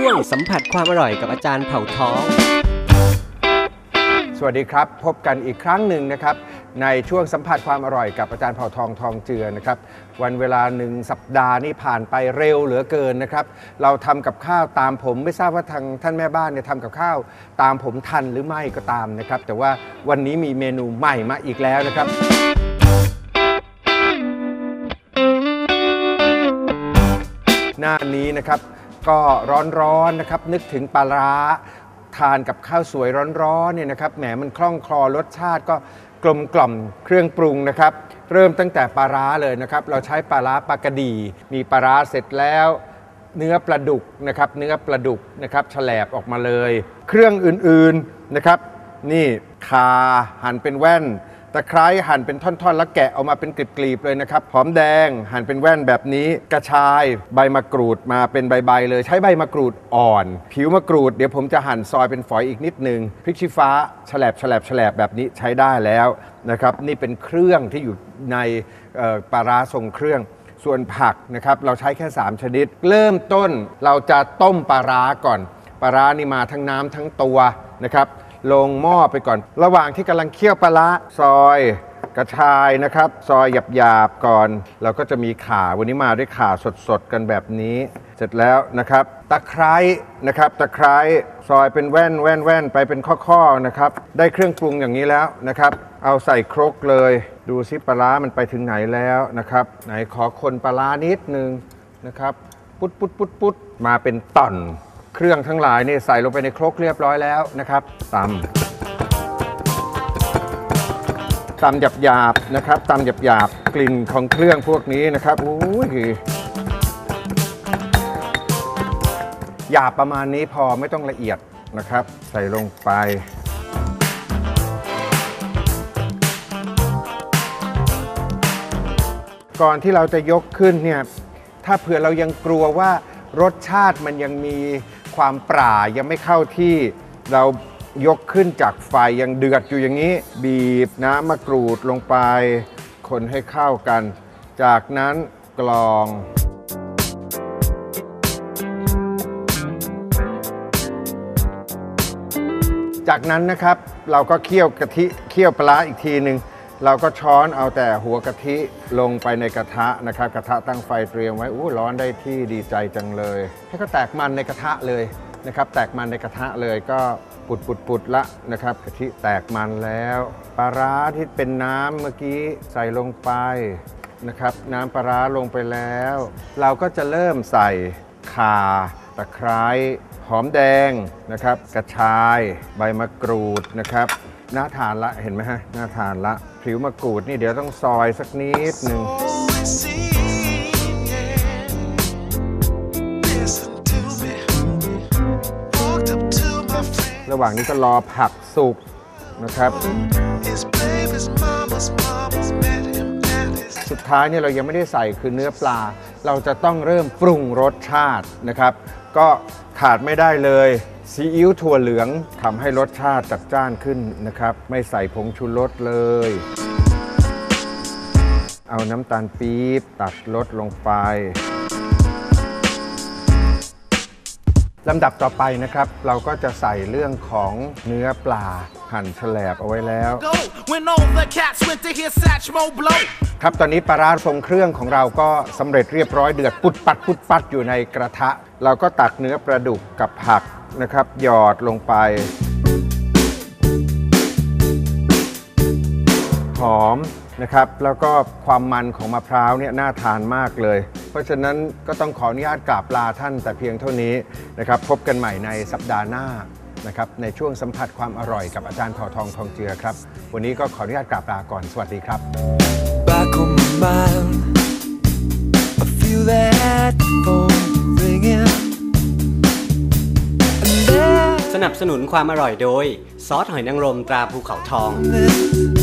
ช่วงสัมผัสความอร่อยกับอาจารย์เผ่าท้อง สวัสดีครับ พบกันอีกครั้งหนึ่งนะครับ ในช่วงสัมผัสความอร่อยกับอาจารย์เผ่าทองทองเจือนะครับ วันเวลาหนึ่งสัปดาห์นี่ผ่านไปเร็วเหลือเกินนะครับ เราทำกับข้าวตามผมไม่ทราบว่าทางท่านแม่บ้านเนี่ยทำกับข้าวตามผมทันหรือไม่ก็ตามนะครับ แต่ว่าวันนี้มีเมนูใหม่มาอีกแล้วนะครับ หน้านี้นะครับ ก็ร้อนๆนะครับนึกถึงปลาร้าทานกับข้าวสวยร้อนๆเนี่ยนะครับแหมมันคล่องคลอรสชาติก็กลมกล่อมเครื่องปรุงนะครับ เริ่มตั้งแต่ปลาร้าเลยนะครับ เราใช้ปลาร้าปลากระดีมีปลาร้าเสร็จแล้ว เนื้อปลาดุกนะครับ เนื้อปลาดุกนะครับแฉลบออกมาเลย เครื่องอื่นๆนะครับ นี่คาหั่นเป็นแว่น ตะไคร้หั่นเป็นท่อนๆ แล้วแกะออกมาเป็นกลีบๆเลยนะครับหอมแดงหั่นเป็นแว่นแบบนี้ กระชายใบมะกรูดมาเป็นใบๆเลย ใช้ใบมะกรูดอ่อน ผิวมะกรูดเดี๋ยวผมจะหั่นซอยเป็นฝอยอีกนิดนึงพริกชี้ฟ้าแฉลบแฉลบแฉลบแบบนี้ใช้ได้แล้วนะครับนี่เป็นเครื่องที่อยู่ในปลาร้าทรงเครื่องส่วนผักนะครับเราใช้แค่ 3 ชนิด เริ่มต้นเราจะต้มปลาร้าก่อนปลาร้านี่มาทั้งน้ำทั้งตัวนะครับ ลงหม้อไปก่อน ระหว่างที่กำลังเคี่ยวปลาร้าซอยกระชายนะครับ ซอยหยาบๆก่อน เราก็จะมีข่าวันนี้มาด้วยข่าสดๆกันแบบนี้ เสร็จแล้วนะครับ ตะไคร้นะครับ ตะไคร้ซอยเป็นแว่นแว่นแว่นไปเป็นข้อๆนะครับ ได้เครื่องปรุงอย่างนี้แล้วนะครับ เอาใส่ครกเลย ดูซิปลาร้ามันไปถึงไหนแล้วนะครับ ไหนขอคนปลาร้านิดนึงนะครับ ปุ๊ดปุ๊ดปุ๊ดปุ๊ดมาเป็นต่อน เครื่องทั้งหลายนี่ใส่ลงไปในครกเรียบร้อยแล้วนะครับตำตำหยาบหยาบๆนะครับตำหยาบหยาบๆกลิ่นของเครื่องพวกนี้นะครับโอ้ยหยาบประมาณนี้พอไม่ต้องละเอียดนะครับ ใส่ลงไปก่อนที่เราจะยกขึ้นเนี่ย ถ้าเผื่อเรายังกลัวว่ารสชาติมันยังมี ความปรายังไม่เข้าที่เรายกขึ้นจากไฟยังเดือดอยู่อย่างนี้ บีบน้ำมะกรูดลงไป คนให้เข้ากัน จากนั้นกรอง จากนั้นนะครับเราก็เคี่ยวกะทิเคี่ยวปลาอีกทีหนึ่ง เราก็ช้อนเอาแต่หัวกะทิลงไปในกระทะนะครับ กระทะตั้งไฟเตรียมไว้อู้ร้อนได้ที่ดีใจจังเลย ให้เขาแตกมันในกระทะเลยนะครับ แตกมันในกระทะเลยก็ปุดปุดปุดละนะครับกะทิแตกมันแล้วปลาร้าที่เป็นน้ำเมื่อกี้ใส่ลงไปนะครับ น้ำปลาร้าลงไปแล้ว เราก็จะเริ่มใส่ข่าตะไคร้ หอมแดงนะครับ กระชายใบมะกรูดนะครับน่าทานละเห็นไหมฮะน่าทานละผิวมะกรูดนี่เดี๋ยวต้องซอยสักนิดหนึ่งระหว่างนี้ก็รอผักสุกนะครับสุดท้ายเนี่ยเรายังไม่ได้ใส่คือเนื้อปลา เราจะต้องเริ่มปรุงรสชาตินะครับ ก็ ขาดไม่ได้เลยซีอิ๊วถั่วเหลืองทำให้รสชาติจัดจ้านขึ้นนะครับ ไม่ใส่ผงชูรสเลย เอาน้ำตาลปี๊บตัดรสลงไป ลำดับต่อไปนะครับ เราก็จะใส่เรื่องของเนื้อปลาหั่นแฉลบเอาไว้แล้ว Go when all the cats went to hear Satchmo blow. ครับตอนนี้ปลาร้าทรงเครื่องของเราก็สำเร็จเรียบร้อยเดือดปุดปัดปุดปัดอยู่ในกระทะ เราก็ตักเนื้อปลาดุกกับผักนะครับ หยอดลงไป หอมนะครับ แล้วก็ความมันของมะพร้าวเนี่ยน่าทานมากเลย เพราะฉะนั้นก็ต้องขออนุญาตกราบลาท่านแต่เพียงเท่านี้นะครับพบกันใหม่ในสัปดาห์หน้านะครับในช่วงสัมผัสความอร่อยกับอาจารย์ทอทองทองเจือครับ วันนี้ก็ขออนุญาตกราบลาก่อนสวัสดีครับ back on my mind. I feel that phone ringing. And สนับสนุนความอร่อยโดย ซอสหอยนางรมตราภูเขาทอง then